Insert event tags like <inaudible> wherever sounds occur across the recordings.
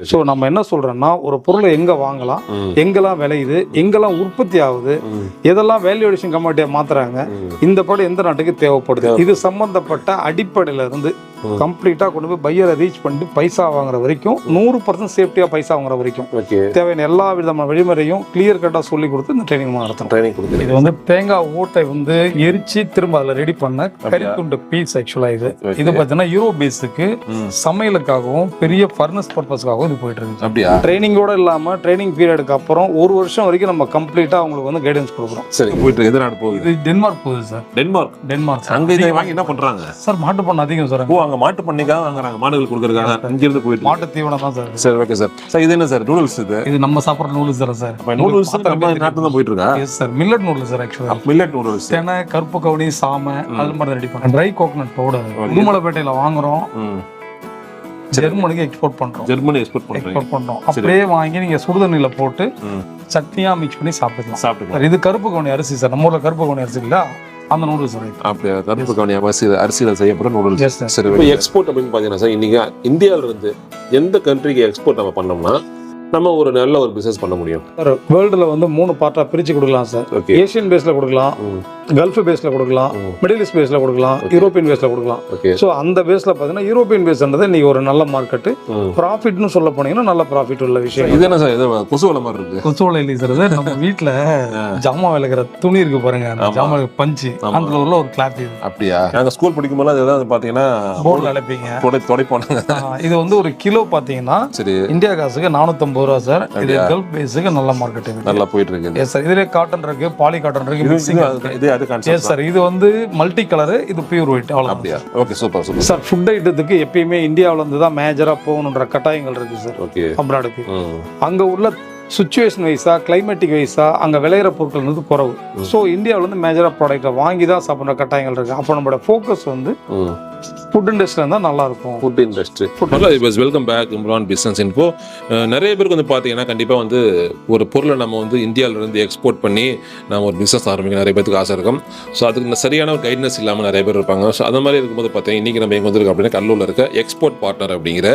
So நம்ம என்ன சொல்றோம்னா ஒரு பொருளை எங்க வாங்கலாம். எங்கெல்லாம் விளையுது எங்கெல்லாம் உற்பத்தி ஆகுது. எதெல்லாம் வேல்யூடேஷன் கம்யூனிட்டியா மாத்துறாங்க. இந்த படம் எந்த நாட்டுக்கு தேவைப்படுது இது சம்பந்தப்பட்ட அடிப்படையில இருந்து ம். கம்ப்ளீட்டா கொண்டு போய் பையரை ரீச் பண்ணிட்டு பைசா வாங்குற வரைக்கும் நூறு பர்சன்ட் சேஃப்டியா பைசா வாங்குற வரைக்கும். தேவையான எல்லா விதமான வழிமுறையும் கிளியர் கட்டா சொல்லி கொடுத்து இந்த ட்ரைனிங் நடத்தணும். ட்ரைனிங் கொடுக்குறீங்க இது வந்து தேங்காய் ஓட்டை வந்து எரிச்சு திரும்ப அதில் ரெடி பண்ண கறித்துண்டு பீஸ் ஆக்சுவலா இது. இது பார்த்தீங்கன்னா யூரோ பேஸுக்கு. சமையலுக்காகவும் பெரிய ஃபர்னஸ் பர்பஸ்க்காகவும் இது போயிட்டு இருக்கு அப்படியா? ட்ரைனிங்கோட இல்லாம ட்ரைனிங் பீரியடுக்கு அப்புறம் ஒரு வருஷம் வரைக்கும் நம்ம கம்ப்ளீட்டா அவங்களுக்கு வந்து கைடன்ஸ் கொடுக்குறோம். சரி போயிட்டு இருக்கு. எது நாடு போகுது? இது டென்மார்க் போகுது சார் டென்மார்க் டென்மார்க் அங்க இதை வாங்கி என்ன பண்றாங்க? சார் மாட்டு பண்ண அதிகம் சார் ஓ அங்க மாட்டு பண்ணைக்காக வாங்குறாங்க மாடுகள் கொடுக்கறதுக்காக. இங்க இருந்து போயிட்டு மாட்டு தீவனம் தான் சார். சரி ஓகே சார் சார் இது என்ன சார் நூடுல்ஸ் இது? இது நம்ம சாப்பிட்ற நூடுல்ஸ் சார். சார் நூடுல்ஸ் நம்ம நாட்டுல தான் போயிட்டு இருக்கா yes sir millet noodles sir ஆக்சுவலா மில்லட் நூடுல்ஸ் தெனை கருப்பு கவுனி சாமை அது மாதிரி ரெடி பண்ணுறோம் ட்ரை கோகனட் பவுடர் உடுமலைப்பேட்டையில வாங்குறோம். ஜெர்மனிக்கு எக்ஸ்போர்ட் பண்றோம். ஜெர்மனி எக்ஸ்போர்ட் பண்றீங்க. எக்ஸ்போர்ட் பண்றோம். அப்படியே வாங்கி நீங்க சுடுதண்ணில போட்டு. சட்னியா மிக்ஸ் பண்ணி சாப்பிட்டுக்கலாம். சாப்பிட்டுக்கலாம். இது கருப்பு கவுனி அரிசி சார் நம்ம ஊர்ல கருப்பு கவுனி அரிசி இல்ல. அந்த நூடுல்ஸ் சார் அப்படியே? கருப்பு கவனி அரிசி அரிசியில் செய்யப்பட்ட நூடுல்ஸ் சார் எக்ஸ்போர்ட் அப்படின்னு பார்த்தீங்கன்னா சார் இன்னைக்கு இந்தியாவில இருந்து எந்த கண்ட்ரிக்கு எக்ஸ்போர்ட் நம்ம பண்ணோம்னா நம்ம ஒரு நல்ல ஒரு பிசினஸ் பண்ண முடியும். சார் வேர்ல்டுல வந்து மூணு பார்ட்டா பிரிச்சு கொடுக்கலாம் சார். ஓகே ஏசியன் பேஸ்ல கொடுக்கலாம் ம். கல்ஃப் பேஸ்ல கொடுக்கலாம். மிடில் ஈஸ்ட் பேஸ்ல கொடுக்கலாம் யூரோப்பியன் பேஸ்ல கொடுக்கலாம். ஓகே ஸோ அந்த பேஸ்ல பார்த்தீங்கன்னா யூரோப்பியன் பேஸ்ன்றது இன்னைக்கு ஒரு நல்ல மார்க்கெட் ப்ராஃபிட்னு சொல்ல போனீங்கன்னா நல்ல ப்ராஃபிட் உள்ள விஷயம். இது என்ன சார்? இது கொசு வலை மாதிரி இருக்கு. கொசுவலை இல்லை சார் இது நம்ம வீட்ல <laughs> ஜாமான் விளக்குற துணி இருக்கு பாருங்க. ஜாமான் பஞ்சு. அதுல உள்ள ஒரு கிளாத் இது. அப்படியா? நாங்க ஸ்கூல் படிக்கும் போது ஏதாவது பாத்தீங்கன்னா போர்டில் அழைப்பீங்க. தொடை துடைப்போனாங்க. ஆ, இது வந்து ஒரு கிலோ பாத்தீங்கன்னா சரி. இந்தியா காசுக்கு நானூத்தம்பது ரூபா சார் இது? கல்ஃப் பேஸுக்கு நல்ல மார்க்கெட் இது. நல்லா போயிட்டு இருக்கு எஸ் சார் இதுல காட்டன் இருக்கு பாலி காட்டன் இருக்கு மிக்சிங் இது அது- எஸ் சார் இது வந்து மல்டி கலர் இது பியூர் ஒயிட் அவ்வளோ அப்படியா? Okay super super sir food ஐட்டத்துக்கு எப்பயுமே இந்தியாவுல இருந்து தான் மேஜரா போகணுன்ற கட்டாயங்கள் இருக்கு சார் ஓகே அப்ராடுக்கு அங்க உள்ள சுச்சுவேஷன் வைஸா கிளைமேட்டிக் வைஸா அங்க விளையிற பொருட்கள் வந்து குறவு. ஸோ இந்தியாவுல இருந்து மேஜரா ப்ராடக்ட்டை வாங்கி தான் சாப்பிட்ற கட்டாயங்கள் இருக்கு. அப்போ நம்மளோட ஃபோக்கஸ் வந்து ஃபுட் இண்டஸ்ட்ரியில் இருந்தால் நல்லா இருக்கும் ஃபுட் இண்டஸ்ட்ரி ஹலோ இப்போ welcome back Imran business info நிறைய பேருக்கு வந்து பார்த்தீங்கன்னா கண்டிப்பாக வந்து ஒரு பொருளை நம்ம வந்து இந்தியாவில இருந்து எக்ஸ்போர்ட் பண்ணி நம்ம ஒரு பிஸ்னஸ் ஆரம்பிக்க நிறைய பேருக்கு ஆசை இருக்கும். ஸோ அதுக்கு சரியான ஒரு கைட்னஸ் இல்லாமல் நிறைய பேர் இருப்பாங்க. ஸோ அந்த மாதிரி இருக்கும்போது பார்த்தீங்கன்னா இன்றைக்கி நம்ம எங்கே வந்திருக்கோம் அப்படின்னா கடலூரில் இருக்க எக்ஸ்போர்ட் பார்ட்னர் அப்படிங்கிற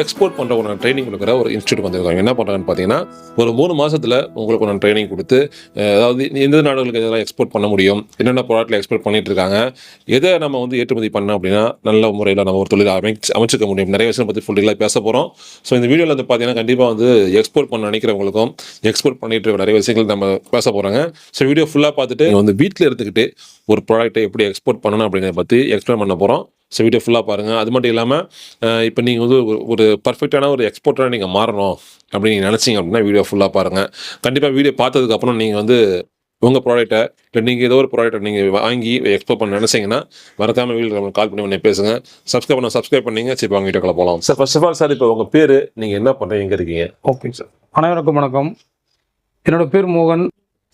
எக்ஸ்போர்ட் பண்ணுற ஒரு ட்ரைனிங் கொடுக்குற ஒரு இன்ஸ்டியூட் வந்திருக்காங்க. என்ன பண்ணுறாங்கன்னு பார்த்தீங்கன்னா ஒரு மூணு மாசத்துல உங்களுக்கு ஒரு ட்ரைனிங் கொடுத்து அதாவது எந்த நாடுகளுக்கு இதெல்லாம் எக்ஸ்போர்ட் பண்ண முடியும் என்னென்ன ப்ராடக்ட்ல எக்ஸ்போர்ட் பண்ணிட்டு இருக்காங்க எதை நம்ம வந்து ஏற்றுமதி என்ன அப்படின்னா நல்ல முறையில் நம்ம ஒரு தொழில் அமைச்சு அமைச்சுக்க முடியும். நிறைய விஷயம் பற்றி ஃபுல்லாக பேச போகிறோம் ஸோ இந்த வீடியோவில் வந்து பார்த்தீங்கன்னா கண்டிப்பாக வந்து எக்ஸ்போர்ட் பண்ண நினைக்கிறவங்களுக்கும் எக்ஸ்போர்ட் பண்ணிட்டு நிறைய விஷயங்கள் நம்ம பேச போகிறாங்க ஸோ வீடியோ ஃபுல்லாக பார்த்துட்டு வந்து வீட்டில் இருந்துக்கிட்டு ஒரு ப்ராடக்ட்டை எப்படி எக்ஸ்போர்ட் பண்ணணும் அப்படிங்கிறத பற்றி எக்ஸ்பிளைன் பண்ண போகிறோம் ஸோ வீடியோ ஃபுல்லாக பாருங்கள் அது மட்டும் இல்லாமல் இப்போ நீங்கள் வந்து ஒரு- ஒரு பர்ஃபெக்டான ஒரு எக்ஸ்போர்ட்டராக நீங்கள் மாறணும் அப்படின்னு நீங்கள் நினச்சிங்க அப்படின்னா வீடியோ ஃபுல்லாக பாருங்கள் கண்டிப்பாக வீடியோ பார்த்ததுக்கப்புறம் நீங்கள் வந்து உங்கள் ப்ராடக்ட்டை இல்லை நீங்கள் ஏதோ ஒரு ப்ராடக்ட்டை நீங்கள் வாங்கி எக்ஸ்போர்ட் பண்ண நினச்சிங்கன்னா மறக்காம வீடியோ நம்ம கால் பண்ணி உடனே பேசுங்க. சப்ஸ்கிரைப் பண்ண சப்ஸ்கிரைப் பண்ணீங்க. சரி வாங்க வீடியோக்குள்ள போகலாம் sir first of all sir இப்போ உங்கள் பேர் நீங்கள் என்ன பண்ணுறீங்க எங்கே இருக்கீங்க? ஓகே சார் அனைவருக்கும் வணக்கம். என்னோட பேர் மோகன்.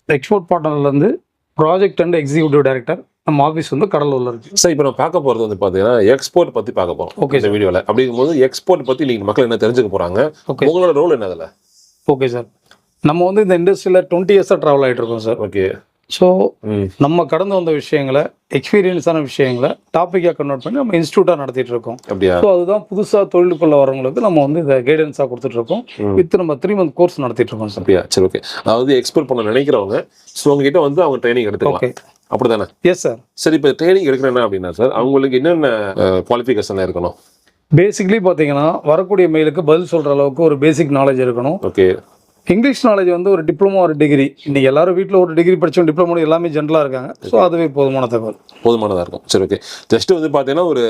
எக்ஸ்போர்ட் பார்ட்னர்லேருந்து ப்ராஜெக்ட் அண்ட் எக்ஸிக்யூட்டிவ் டைரக்டர் நம்ம ஆஃபீஸ் வந்து கடலூரில் இருக்கு. சார் இப்போ நம்ம பார்க்க போகிறது வந்து பார்த்தீங்கன்னா எக்ஸ்போர்ட் பற்றி பார்க்க போகிறோம் Okay, இந்த வீடியோவில் அப்படிங்கும்போது எக்ஸ்போர்ட் பற்றி நீங்கள் மக்கள் என்ன தெரிஞ்சுக்க போகிறாங்க ஓகே உங்களோட ரோல் என்ன அதில் ஓகே சார் நம்ம வந்து இந்த இண்டஸ்ட்ரியில் டுவெண்ட்டி இயர்ஸாக ட்ராவல் ஆகிட்டு இருக்கோம் சார் ஓகே ஸோ நம்ம கடந்து வந்த விஷயங்களை எக்ஸ்பீரியன்ஸான விஷயங்களை டாப்பிக்காக கன்வெர்ட் பண்ணி நம்ம இன்ஸ்டியூட்டாக நடத்திட்டு இருக்கோம் அப்படியா? ஸோ அதுதான் புதுசாக தொழிலுக்குள்ள வரவங்களுக்கு நம்ம வந்து இதை கைடன்ஸாக கொடுத்துட்டு இருக்கோம் ம். வித் நம்ம த்ரீ மந்த் கோர்ஸ் நடத்திட்டு இருக்கோம் சார் அப்படியா? சரி ஓகே அதாவது எக்ஸ்போர்ட் பண்ண நினைக்கிறவங்க ஸோ உங்ககிட்ட வந்து அவங்க ட்ரைனிங் எடுத்துக்கலாம். அப்படிதானே? எஸ் சார் சரி இப்போ ட்ரைனிங் எடுக்கிறேன்னா அப்படின்னா சார் அவங்களுக்கு என்னென்ன குவாலிஃபிகேஷன் இருக்கணும்? பேசிக்லி பார்த்தீங்கன்னா வரக்கூடிய மெயிலுக்கு பதில் சொல்கிற அளவுக்கு ஒரு பேசிக் நாலேஜ் இருக்கணும். ஓகே இங்கிலீஷ் நாலேஜ் வந்து ஒரு டிப்ளமோ ஒரு டிகிரி இன்னைக்கு எல்லாரும் வீட்டில் ஒரு டிகிரி படிச்சவங்க டிப்ளமோ எல்லாமே ஜென்ரலாக இருக்காங்க. ஸோ அதுவே போதுமான தகவல். போதுமானதாக இருக்கும். சரி ஓகே ஜஸ்ட் வந்து பார்த்தீங்கன்னா ஒரு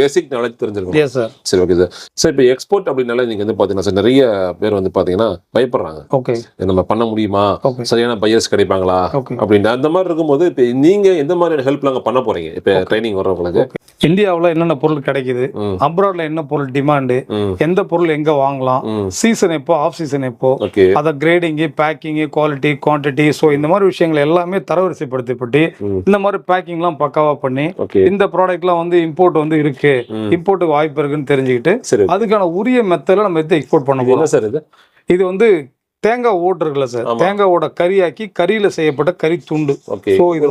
பேசிக் நாலேஜ் தெரிஞ்சிருக்கும். எஸ் சார் சரி ஓகே சார் சார் இப்போ எக்ஸ்போர்ட் அப்படின்னால நீங்கள் வந்து பார்த்தீங்கன்னா சார் நிறைய பேர் வந்து பார்த்தீங்கன்னா பயப்படுறாங்க. ஓகே நம்ம பண்ண முடியுமா? சரியான பையர்ஸ் கிடைப்பாங்களா? அப்படின்னு அந்த மாதிரி இருக்கும்போது இப்போ நீங்கள் எந்த மாதிரியான ஹெல்ப் நாங்கள் பண்ண போறீங்க? இப்போ ட்ரைனிங் வர்றவங்களுக்கு. இந்தியாவில் என்னென்ன பொருள் கிடைக்குது? அப்ராட்ல என்ன பொருள் டிமாண்டு எந்த பொருள் எங்கே வாங்கலாம்? சீசன் எப்போ? ஆஃப் சீசன் எப்போ? அதை grading packing quality quantity so இந்த மாதிரி விஷயங்கள் எல்லாமே தரவரிசைப்படுத்தப்பட்டு இந்த மாதிரி பேக்கிங்லாம் பக்காவா பண்ணி இந்த ப்ராடக்ட்லாம் வந்து இம்போர்ட் வந்து இருக்கு. இம்போர்ட்டுக்கு வாய்ப்பு இருக்குன்னு தெரிஞ்சுக்கிட்டு அதுக்கான உரிய மெத்தடில் நம்ம எடுத்து எக்ஸ்போர்ட் பண்ண போகிறோம் சார் இது? இது வந்து தேங்காய் ஓட்டு இருக்குல்ல சார். ஆமா. தேங்காய் ஓட கறியாக்கி கறியில செய்யப்பட்ட கறி துண்டு. ஓகே So, இது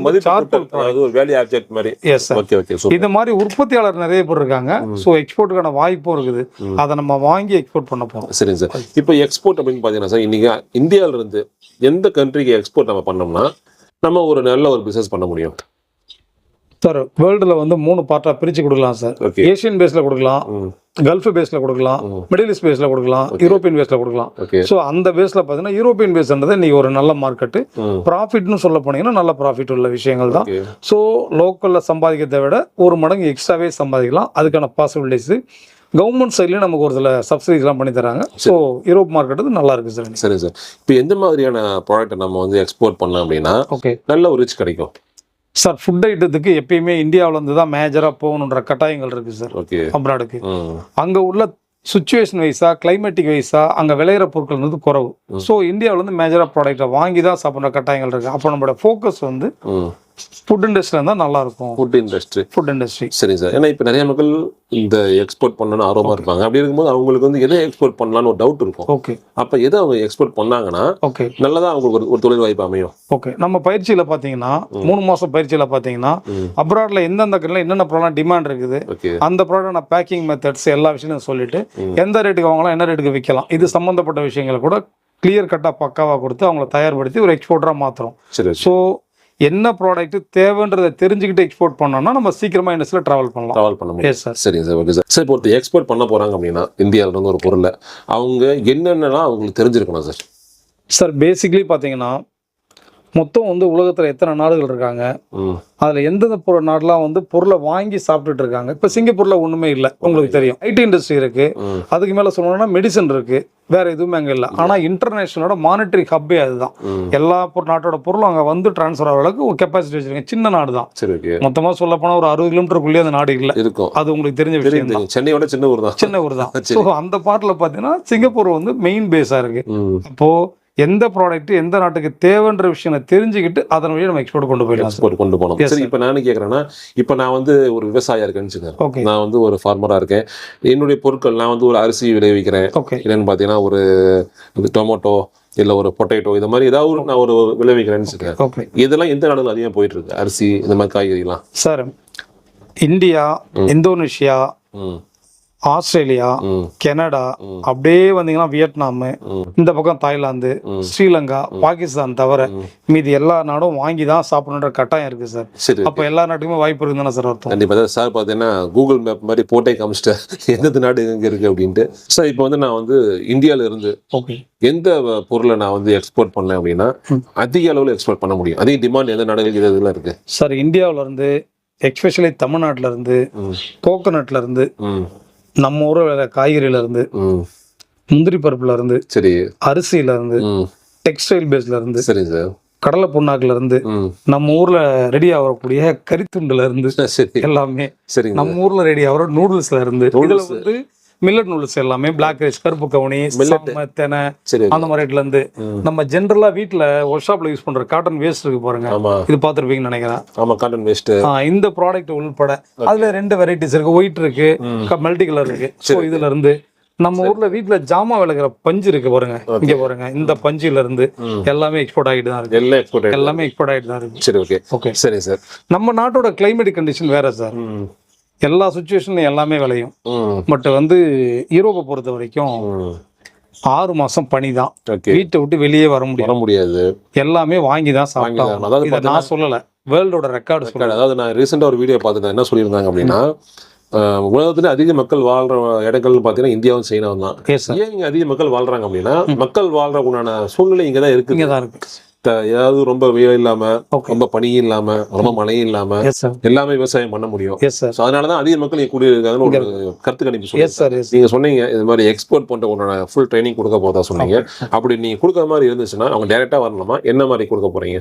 ஆப்ஜெக்ட் மாதிரி. Yes sir okay okay super இந்த மாதிரி உற்பத்தியாளர் நிறைய பேர் இருக்காங்க. ஸோ எக்ஸ்போர்ட்டுக்கான வாய்ப்பும் இருக்குது. அதை நம்ம வாங்கி எக்ஸ்போர்ட் பண்ண போறோம். சரிங்க சார். இப்போ எக்ஸ்போர்ட் அப்படின்னு பார்த்தீங்கன்னா சார் இன்னைக்கு இந்தியாவில இருந்து எந்த கண்ட்ரிக்கு எக்ஸ்போர்ட் நம்ம பண்ணோம்னா நம்ம ஒரு நல்ல ஒரு பிசினஸ் பண்ண முடியும்? சார் வேர்ல்டுல வந்து மூணு பார்ட்டா பிரிச்சு கொடுக்கலாம் சார் ஓகே ஏசியன் பேஸ்ல கொடுக்கலாம். கல்ஃப் பேஸ்ல கொடுக்கலாம். மிடில் ஈஸ்ட் பேஸ்ல கொடுக்கலாம் யூரோப்பியன் பேஸ்ல கொடுக்கலாம். ஸோ அந்த பேஸ்ல பார்த்தீங்கன்னா யூரோப்பியன் பேஸ்ன்றது இன்னைக்கு ஒரு நல்ல மார்க்கெட்டு ப்ராஃபிட்னு சொல்ல போனீங்கன்னா நல்ல ப்ராஃபிட் உள்ள விஷயங்கள் தான். ஸோ லோக்கலில் சம்பாதிக்கிறதை விட ஒரு மடங்கு எக்ஸ்ட்ராவே சம்பாதிக்கலாம். அதுக்கான பாசிபிலிட்டிஸ் கவர்மெண்ட் சைட்லேயும் நமக்கு ஒரு சில சப்சிடிஸ்லாம் பண்ணி தராங்க. ஸோ யூரோப் மார்க்கெட்டு நல்லா இருக்கு சார் சரிங்க சார் இப்போ எந்த மாதிரியான ப்ராடக்ட்டை நம்ம வந்து எக்ஸ்போர்ட் பண்ணோம் அப்படின்னா ஓகே நல்ல ஒரு ரிச் கிடைக்கும். சார் ஃபுட் ஐட்டத்துக்கு எப்பயுமே இந்தியாவுல இருந்து தான் மேஜராக போகணுன்ற கட்டாயங்கள் இருக்கு சார் அப்ராடுக்கு அங்கே உள்ள சுச்சுவேஷன் வைஸா கிளைமேட்டிக் வைஸா அங்கே விளையிற பொருட்கள் வந்து குறவு. ஸோ இந்தியாவுல இருந்து மேஜராக ப்ராடக்ட்டை வாங்கி தான் சாப்பிட்ற கட்டாயங்கள் இருக்கு. அப்போ நம்மளோட ஃபோக்கஸ் வந்து ஃபுட் இண்டஸ்ட்ரியில் இருந்தால் நல்லா இருக்கும் ஃபுட் இண்டஸ்ட்ரி ஃபுட் இண்டஸ்ட்ரி சரிங்க சார். ஏன்னா இப்போ நிறைய மக்கள் இந்த எக்ஸ்போர்ட் பண்ணணும்னு ஆர்வமாக இருப்பாங்க. அப்படி இருக்கும்போது அவங்களுக்கு வந்து எதை எக்ஸ்போர்ட் பண்ணலாம்னு ஒரு டவுட் இருக்கும். ஓகே அப்போ எதை அவங்க எக்ஸ்போர்ட் பண்ணாங்கன்னா ஓகே நல்லதா அவங்களுக்கு ஒரு- ஒரு தொழில் வாய்ப்பு அமையும். ஓகே நம்ம பயிற்சியில் பார்த்தீங்கன்னா மூணு மாதம் பயிற்சியில் பார்த்தீங்கன்னா. அப்ராட்ல எந்தெந்த கடையில் என்னென்ன ப்ராடக்ட் டிமாண்ட் இருக்குது அந்த ப்ராடக்ட் நான் பேக்கிங் மெத்தட்ஸ் எல்லா விஷயத்தையும் சொல்லிட்டு. எந்த ரேட்டுக்கு வாங்கலாம் என்ன ரேட்டுக்கு விற்கலாம் இது சம்மந்தப்பட்ட விஷயங்களை கூட கிளியர் கட்டாக பக்காவாக கொடுத்து அவங்கள தயார்படுத்தி ஒரு எக்ஸ்போர்ட்டராக மாற்றுறோம் சரி ஸோ என்ன ப்ராடக்ட் தேவைன்றதை தெரிஞ்சுக்கிட்டு எக்ஸ்போர்ட் பண்ணோம்னா நம்ம சீக்கிரமாக இண்டஸ்ட்ரியில் ட்ராவல் பண்ணலாம். ட்ராவல் பண்ண முடியும். சார் சரிங்க சார் ஓகே சார் சார் இப்போ ஒருத்தர் எக்ஸ்போர்ட் பண்ண போறாங்க அப்படின்னா இந்தியாவில இருந்து ஒரு பொருளை அவங்க என்னென்னலாம் அவங்களுக்கு தெரிஞ்சிருக்கணும் சார் சார் பேசிக்லி பார்த்தீங்கன்னா மொத்தம் வந்து உலகத்தில் எத்தனை நாடுகள் இருக்காங்க? அதில் எந்தெந்த பொருள் நாடெலாம் வந்து பொருளை வாங்கி சாப்பிட்டுட்டு இருக்காங்க? இப்போ சிங்கப்பூரில் ஒன்றுமே இல்லை உங்களுக்கு தெரியும். ஐடி இண்டஸ்ட்ரி இருக்கு. ம். அதுக்கு மேலே சொல்லணும்னா மெடிசன் இருக்கு. வேற எதுவுமே அங்கே இல்லை. ஆனால் இன்டர்நேஷனலோட மானிட்டரி ஹப்பே அதுதான். எல்லா நாட்டோட பொருளும் அங்கே வந்து ட்ரான்ஸ்ஃபர் ஆகிற அளவுக்கு ஒரு கெப்பாசிட்டி வச்சிருக்கேன் சின்ன நாடு தான். மொத்தமாக சொல்ல போனால் ஒரு அறுபது கிலோமீட்டருக்குள்ளேயே அந்த நாடு இல்லை. இருக்கும். அது உங்களுக்கு தெரிஞ்ச விஷயம் தான். சென்னையோட சின்ன ஊர் தான். சின்ன ஊர் தான். <laughs> ஸோ அந்த பார்ட்டில் பார்த்தீங்கன்னா சிங்கப்பூர் வந்து மெயின் பேஸாக இருக்கு. ம். அப்போ எந்த ப்ராடக்ட் எந்த நாட்டுக்கு தேவைன்ற விஷயம் தெரிஞ்சுக்கிட்டு அதன் வழியாக நம்ம எக்ஸ்போர்ட் கொண்டு போயிடலாம் எக்ஸ்போர்ட் கொண்டு Yes, சரி. இப்போ நான் கேட்குறேன்னா இப்போ நான் வந்து ஒரு விவசாயியா இருக்கேன்னு. ஓகே நான் வந்து ஒரு ஃபார்மராக இருக்கேன். என்னுடைய பொருட்கள் நான் வந்து ஒரு அரிசி விளைவிக்கிறேன். ஓகே இல்லைன்னு பார்த்தீங்கன்னா ஒரு இது டொமேட்டோ இல்லை ஒரு பொட்டேட்டோ இந்த மாதிரி ஏதாவது ஒரு நான் ஒரு விளைவிக்கிறேன்னு ஓகே இதெல்லாம் எந்த நாடுகள் அதிகமாக போயிட்டு இருக்கு அரிசி இந்த மாதிரி காய்கறிலாம். Sir India Indonesia Australia Canada. அப்படியே வந்தீங்கன்னா வியட்நாம் இந்த பக்கம் தாய்லாந்து. ஸ்ரீலங்கா பாகிஸ்தான் தவிர. மீதி எல்லா நாடும் வாங்கி தான் சாப்பிடணுன்ற கட்டாயம் இருக்கு சார். அப்போ எல்லா நாட்டுக்குமே வாய்ப்பு இருக்குன்னு தானே சார் அர்த்தம்? கண்டிப்பாக தான் சார் பார்த்தீங்கன்னா கூகுள் மேப் மாதிரி போட்டே காமிச்சிட்டேன் எந்தெந்த நாடு எங்கே இருக்குது அப்படின்ட்டு. சார் இப்போ வந்து நான் வந்து இந்தியாவில் இருந்து ஓகே. எந்த பொருளை நான் வந்து எக்ஸ்போர்ட் பண்ணேன் அப்படின்னா. அதிக அளவில் எக்ஸ்போர்ட் பண்ண முடியும். அதிக டிமாண்ட் எந்த நாடுகளுக்கு இது இதெல்லாம் இருக்கு? சார் இந்தியாவுல இருந்து எக்ஸ்பெஷலி தமிழ்நாட்டுல இருந்து கோகோனட்ல இருந்து நம்ம ஊர் காய்கறியில இருந்து ம். முந்திரி பருப்புல இருந்து சரி. அரிசியில இருந்து டெக்ஸ்டைல் பேஸ்ல இருந்து சரிங்க சார் கடலை புண்ணாக்குல இருந்து நம்ம ஊர்ல ரெடி ஆகக்கூடிய கறித்துண்டுல இருந்து சரி. எல்லாமே சரிங்க நம்ம ஊர்ல ரெடி ஆகிற நூடுல்ஸ்ல இருந்து இதுல. வந்து மில்லட் நூடுல்ஸ் எல்லாமே பிளாக் ரைஸ் கருப்பு கவுனி தெனை அந்த மாதிரி இடத்துல இருந்து. நம்ம ஜென்ரலா வீட்ல ஒர்க் ஷாப்ல யூஸ் பண்ற காட்டன் வேஸ்ட் இருக்கு பாருங்க. இது பார்த்துருப்பீங்கன்னு நினைக்கிறேன். ஆமா காட்டன் வேஸ்ட் இந்த ப்ராடக்ட் உள்பட. அதுல ரெண்டு வெரைட்டிஸ் இருக்கு. ஒயிட் இருக்கு மல்டி கலர் இருக்கு. ஸோ இதுல இருந்து நம்ம ஊர்ல வீட்ல ஜாமா விளக்குற பஞ்சு இருக்கு பாருங்க. இங்க பாருங்க. இந்த பஞ்சுல இருந்து. எல்லாமே எக்ஸ்போர்ட் ஆகிட்டு தான் இருக்கு. எல்லாம் எக்ஸ்போர்ட் எல்லாமே எக்ஸ்போர்ட் ஆகிட்டு தான் இருக்கு. சரி ஓகே ஓகே சரி சார் நம்ம நாட்டோட கிளைமேட் கண்டிஷன் வேற சார் எல்லா சுச்சுவேஷன்லையும் எல்லாமே விளையும். பட் வந்து யூரோப்பை பொறுத்த வரைக்கும் ஆறு மாசம் பனி தான். வீட்டை விட்டு வெளியே வர முடியும் வர முடியாது. எல்லாமே வாங்கி தான். சாப்பிட்டோம். அதாவது நான் சொல்லல. வேர்ல்டோட ரெக்கார்டு சொல்ல அதாவது நான் ரீசெண்டாக ஒரு வீடியோ பார்த்துட்டேன் என்ன சொல்லியிருந்தாங்க அப்படின்னா உலகத்துல அதிக மக்கள் வாழ்ற இடங்கள் பார்த்தீங்கன்னா இந்தியாவும் சைனாவும் தான். ஏன் இங்க அதிக மக்கள் வாழ்றாங்க அப்படின்னா மக்கள் வாழ்ற உண்டான சூழ்நிலை இங்க தான் இருக்கு இங்கே தான் இருக்கு. ஏதாவது ரொம்ப வெயில் இல்லாம ரொம்ப பனியும் இல்லாம ரொம்ப மழையும் இல்லாம எல்லாமே விவசாயம் பண்ண முடியும். ஸோ அதனால தான் அதிக மக்கள் இங்க குடியிருக்காங்கன்னு ஒரு கருத்து கணிப்பு நீங்க சொன்னீங்க இது மாதிரி எக்ஸ்போர்ட் பண்ற உண்டான ஃபுல் ட்ரைனிங் கொடுக்க போதா சொன்னீங்க. அப்படி நீங்க கொடுக்குற மாதிரி இருந்துச்சுன்னா அவங்க டைரக்டா வரணுமா? என்ன மாதிரி கொடுக்க போறீங்க?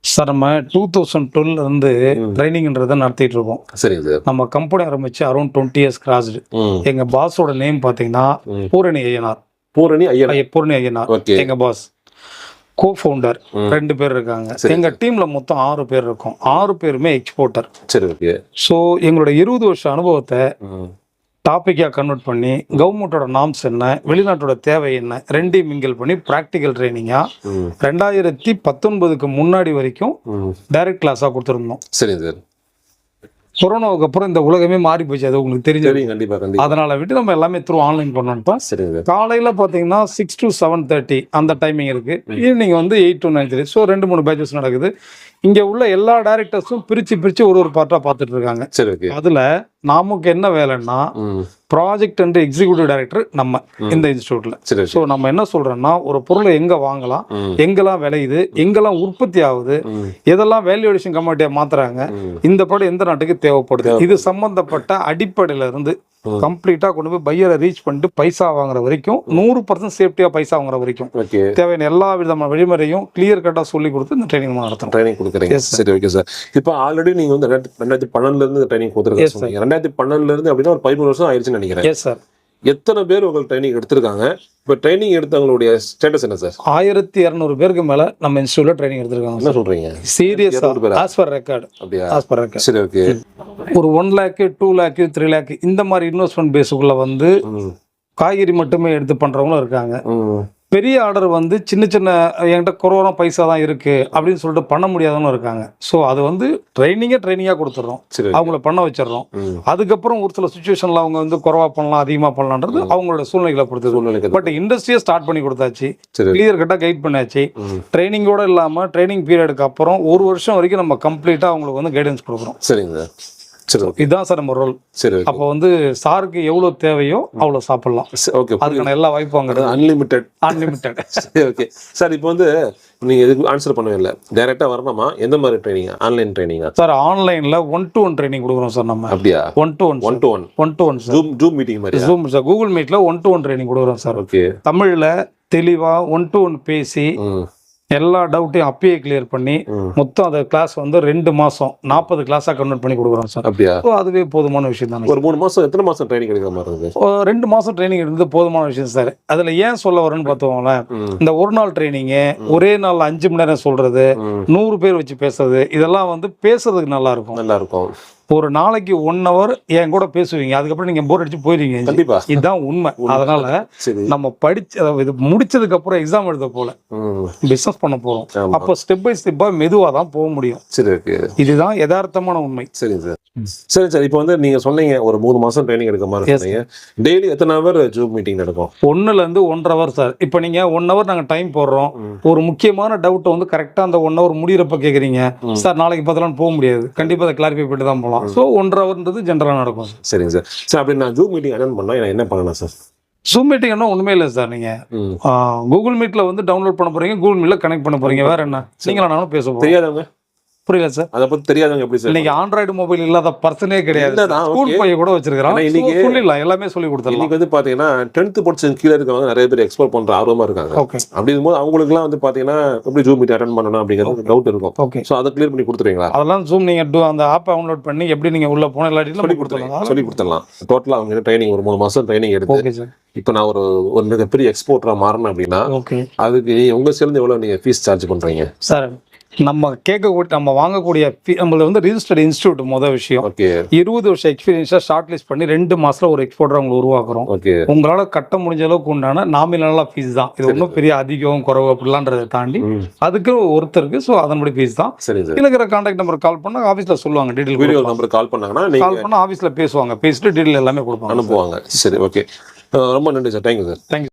சார் நம்ம டூ தௌசண்ட் டுவெல் இருந்து. ட்ரைனிங்ன்றதை நடத்திட்டு இருக்கோம். சார் நம்ம கம்பெனி ஆரம்பிச்சு அரௌண்ட் டுவெண்ட்டி இயர்ஸ் கிராஸ்டு எங்க பாஸோட நேம் பாத்தீங்கன்னா ம். பூரணி ஐயனார். பூரணி ஐயர் ஐய- பூரணி ஐயனார். எங்க பாஸ் கோ ஃபவுண்டர். ரெண்டு பேர் இருக்காங்க. சரி, எங்க டீம்ல மொத்தம் ஆறு பேர் இருக்கோம். ஆறு பேருமே எக்ஸ்போர்ட்டர் சரி ஓகே ஸோ எங்களோட இருபது வருஷ அனுபவத்தை டாப்பிக்காக கன்வெர்ட் பண்ணி கவர்மெண்ட்டோட நாம்ஸ் என்ன வெளிநாட்டோட தேவை என்ன ரெண்டையும் மிங்கிள் பண்ணி ப்ராக்டிக்கல் ட்ரைனிங்காக ரெண்டாயிரத்தி பத்தொன்பதுக்கு முன்னாடி வரைக்கும் டைரக்ட் கிளாஸாக கொடுத்துருந்தோம். சரிங்க சார். கொரோனாவுக்கு அப்புறம் இந்த உலகமே மாறி போச்சு அது உங்களுக்கு சரிங்க கண்டிப்பாக கண்டிப்பாக அதனால விட்டு நம்ம எல்லாமே த்ரூ ஆன்லைன் பண்ணோம்ப்பா சார் காலையில் பார்த்தீங்கன்னா சிக்ஸ் டு செவன் தேர்ட்டி அந்த டைமிங் இருக்கு. ஈவினிங் வந்து eight to nine three so ரெண்டு மூணு பேச்சஸ் நடக்குது. இங்கே உள்ள எல்லா டேரக்டர்ஸும் பிரித்து பிரித்து ஒரு ஒரு பார்ட்டாக பார்த்துட்டு இருக்காங்க. சரி அதில் நமக்கு என்ன வேலைன்னா ப்ராஜெக்ட் அண்ட் எக்ஸிக்யூட்டிவ் டைரக்டர் நம்ம இந்த இன்ஸ்டியூட்ல ஸோ நம்ம என்ன சொல்றோம்னா ஒரு பொருளை எங்க வாங்கலாம் எங்கெல்லாம் விளையுது எங்கெல்லாம் உற்பத்தி ஆகுது எதெல்லாம் வேல்யூடேஷன் கமிட்டியா மாத்துறாங்க இந்த படம் எந்த நாட்டுக்கு தேவைப்படுது. இது சம்பந்தப்பட்ட அடிப்படையில இருந்து கம்ப்ளீட்டா கொண்டு போய் பையரை ரீச் பண்ணிட்டு பைசா வாங்குற வரைக்கும் நூறு பர்சன்ட் சேஃப்டியா பைசா வாங்குற வரைக்கும். தேவையான எல்லா விதமான வழிமுறையும் கிளியர் கட்டா சொல்லி கொடுத்து இந்த ட்ரைனிங் நடத்தணும். ட்ரைனிங் கொடுக்குறீங்க. சரி ஓகே சார் இப்போ ஆல்ரெடி நீங்க வந்து ரெண்டாயிரத்தி ரெண்டாயிரத்தி பன்னெண்டுல இருந்து ட்ரைனிங் கொடுத்துருக்கீங்க ரெண்டாயிரத்தி பன்னெண்டுல இருந்து அப்படின்னா ஒரு பதிமூணு வருஷம் ஆயிடுச்சுன்னு நினைக்கிறேன். சார் எத்தனை பேர் உங்களுக்கு ட்ரைனிங் எடுத்திருக்காங்க? இப்போ ட்ரைனிங் எடுத்தவங்களுடைய ஸ்டேட்டஸ் என்ன சார் ஆயிரத்தி இரநூறு பேருக்கு மேல நம்ம இன்ஸ்டியூட்ல ட்ரைனிங் எடுத்திருக்காங்க என்ன சொல்றீங்க? சீரியஸா? As per? ரெக்கார்டு அப்படியா? ஆஸ் பர் ரெக்கார்டு சரி ஓகே ஒரு one lakh two lakh three lakh இந்த மாதிரி இன்வெஸ்ட்மெண்ட் பேஸுக்குள்ள வந்து காய்கறி மட்டுமே எடுத்து பண்றவங்களும் இருக்காங்க. பெரிய ஆர்டர் வந்து சின்ன சின்ன என்கிட்ட கொரோனா பைசா தான் இருக்கு அப்படின்னு சொல்லிட்டு பண்ண முடியாதவங்களும் இருக்காங்க. ஸோ அது வந்து ட்ரைனிங்கே ட்ரைனிங்காக கொடுத்துட்றோம் அவங்கள பண்ண வச்சிடுறோம். அதுக்கப்புறம் ஒரு சில சுச்சுவேஷன்ல அவங்க வந்து குறவா பண்ணலாம் அதிகமாக பண்ணலான்றது அவங்களோட சூழ்நிலைகளை பொறுத்தது. சூழ்நிலைக்கு பட் இண்டஸ்ட்ரியை ஸ்டார்ட் பண்ணி கொடுத்தாச்சு. கிளியர் கட்டாக கைட் பண்ணியாச்சு ட்ரைனிங்கோட இல்லாமல் ட்ரைனிங் பீரியடுக்கு அப்புறம் ஒரு வருஷம் வரைக்கும் நம்ம கம்ப்ளீட்டாக அவங்களுக்கு வந்து கைடன்ஸ் கொடுக்குறோம். சரிங்க சார். சரி ஓகே இதுதான் சார் நம்ம ரோல் சரி அப்போ வந்து சாருக்கு எவ்வளோ தேவையோ அவ்வளோ சாப்பிடலாம். ஓகே அதுக்கான எல்லா வாய்ப்பும் அங்கே அன்லிமிட்டெட் அன்லிமிட்டெட் சரி ஓகே சார் இப்போ வந்து நீங்க எதுக்கு ஆன்சர் பண்ணவே இல்லை. டைரக்டா வரணுமா? எந்த மாதிரி ட்ரைனிங் ஆன்லைன் ட்ரைனிங்கா சார் ஆன்லைனில் ஒன் டு ஒன் ட்ரைனிங் கொடுக்குறோம் சார் நம்ம. அப்படியா? One to one one to one one to one zoom zoom meeting மாதிரியா? Zoom sir. கூகுள் மீட்டில் ஒன் டு ஒன் ட்ரைனிங் கொடுக்குறோம் சார். ஓகே தமிழில் தெளிவாக ஒன் டு ஒன் பேசி எல்லா டவுட்டையும் அப்பயே கிளியர் பண்ணி. மொத்தம் அந்த கிளாஸ் வந்து ரெண்டு மாதம் நாற்பது கிளாஸாக கன்வெர்ட் பண்ணி கொடுக்குறோம் சார். அப்படியா? அதுவே போதுமான விஷயம் தானே ஒரு மூணு மாசம் எத்தனை மாசம் ட்ரைனிங் எடுக்கிற மாதிரி இருக்குது ஒரு ரெண்டு மாதம் ட்ரைனிங் எடுத்து போதுமான விஷயம் சார். அதில் ஏன் சொல்ல வரேன்னு ம். இந்த ஒரு நாள் ட்ரைனிங்கு ஒரே நாள் அஞ்சு மணி நேரம் சொல்றது நூறு பேர் வச்சு பேசுறது இதெல்லாம் வந்து பேசுறதுக்கு நல்லா இருக்கும். நல்லா இருக்கும். ஒரு நாளைக்கு ஒன் ஹவர் என் கூட பேசுவீங்க. அதுக்கப்புறம் நீங்க போர் அடிச்சு போயிருவீங்க. கண்டிப்பா. இதுதான் உண்மை. அதனால சரி. நம்ம படிச்சு அதாவது இது முடிச்சதுக்கு அப்புறம் எக்ஸாம் எழுத போல. பிசினஸ் பண்ண போறோம். அப்போ ஸ்டெப் பை ஸ்டெப்பா மெதுவா தான் போக முடியும். சரி இதுதான் யதார்த்தமான உண்மை. சரிங்க சார். சரி சார். இப்போ வந்து நீங்க சொன்னீங்க ஒரு மூணு மாசம் ட்ரைனிங் எடுக்க மாதிரி. சொன்னீங்க. டெய்லி எத்தனை ஹவர் ஜூம் மீட்டிங் நடக்கும்? ஒன்னுல இருந்து ஒன்றரை ஹவர் சார் இப்போ நீங்க ஒன் ஹவர் நாங்க டைம் போடுறோம். ஒரு முக்கியமான டவுட்டை வந்து கரெக்டா அந்த ஒன் ஹவர் முடியிறப்ப கேக்குறீங்க. சார் நாளைக்கு பார்த்தலாம் போக முடியாது. கண்டிப்பா அதை கிளாரிஃபை பண்ணிட்டு தான் போகலாம் ஸோ ஒன்றரை ஹவர்ன்றது ஜென்ரலா நடக்கும். சார் சரிங்க சார். சார் அப்படி நான் ஜூம் மீட்டிங் அட்டன் பண்ணா நான் என்ன பண்ணலாம் சார்? ஜூம் மீட்டிங் என்ன ஒண்ணுமே இல்லை சார் நீங்க. ம். கூகுள் மீட்ல வந்து டவுன்லோட் பண்ண போறீங்க கூகுள் மீட்ல கனெக்ட் பண்ண போறீங்க. வேற என்ன? நீங்களா நானும் பேச தெரியாதவங்க? புரியல சார். அதை பத்தி தெரியாதவங்க எப்படி சார் இன்னைக்கு ஆண்ட்ராய்டு மொபைல் இல்லாத பர்சனே கிடையாது ஸ்கூல். பைய கூட வச்சிருக்கிறோம். ஆனா இன்னைக்கு- சொல்லிடலாம். எல்லாமே சொல்லி கொடுத்துடலாம். இன்னைக்கு வந்து பாத்தீங்கன்னா டென்த் படிச்ச கீழே இருக்கவங்க நிறைய பேர் எக்ஸ்ப்ளோர் பண்ற ஆர்வமா இருக்காங்க. ஓகே அப்படி இருக்கும்போது அவங்களுக்குலாம் வந்து பாத்தீங்கன்னா எப்படி ஜூம் மீட் அட்டன் பண்ணணும் அப்படிங்கிறது டவுட் இருக்கும். ஓகே ஸோ அதை கிளியர் பண்ணி கொடுத்துருவீங்களா? அதெல்லாம் ஜூம் நீங்க அந்த ஆப் டவுன்லோட் பண்ணி எப்படி நீங்க உள்ள போன எல்லா சொல்லி கொடுத்துருங்க சொல்லி கொடுத்துடலாம். டோட்டலா அவங்க ட்ரைனிங் ஒரு மூணு மாசம் ட்ரைனிங் எடுத்து இப்போ நான் ஒரு ஒரு மிகப்பெரிய எக்ஸ்போர்ட்டரா மாறணும் அப்படின்னா அதுக்கு உங்க சேர்ந்து எவ்வளவு நீங்க ஃபீஸ் சார்ஜ் பண்றீங்க? சார் நம்ம கேட்கக்கூடிய நம்ம வாங்கக்கூடிய நம்மளது வந்து ரிஜிஸ்டர்ட் இன்ஸ்டியூட் முதல் விஷயம். இருபது வருஷம் எக்ஸ்பீரியன்ஸாக ஷார்ட் லிஸ்ட் பண்ணி ரெண்டு மாசத்துல ஒரு எக்ஸ்போர்ட்டர் அவங்க உருவாக்குறோம். உங்களால கட்ட முடிஞ்ச அளவுக்கு உண்டான நாமினலா ஃபீஸ் தான். இது ஒன்றும் பெரிய அதிகம் குறைவு அப்படிலான்றதை தாண்டி அதுக்கு ஒருத்தருக்கு ஸோ அதன்படி ஃபீஸ் தான். சார் இருக்கிற கான்டாக்ட் நம்பர் கால் பண்ணா ஆஃபீஸில் சொல்லுவாங்க வீடியோ டீட்டெயில் நம்பர் கால் பண்ணாங்கன்னா கால் பண்ணா ஆஃபீஸில் பேசுவாங்க. பேசிட்டு டீட்டெயில் எல்லாமே கொடுப்பாங்க அனுப்புவாங்க. சரி ஓகே ரொம்ப நன்றி சார் தேங்க்யூ சார் தேங்க்யூ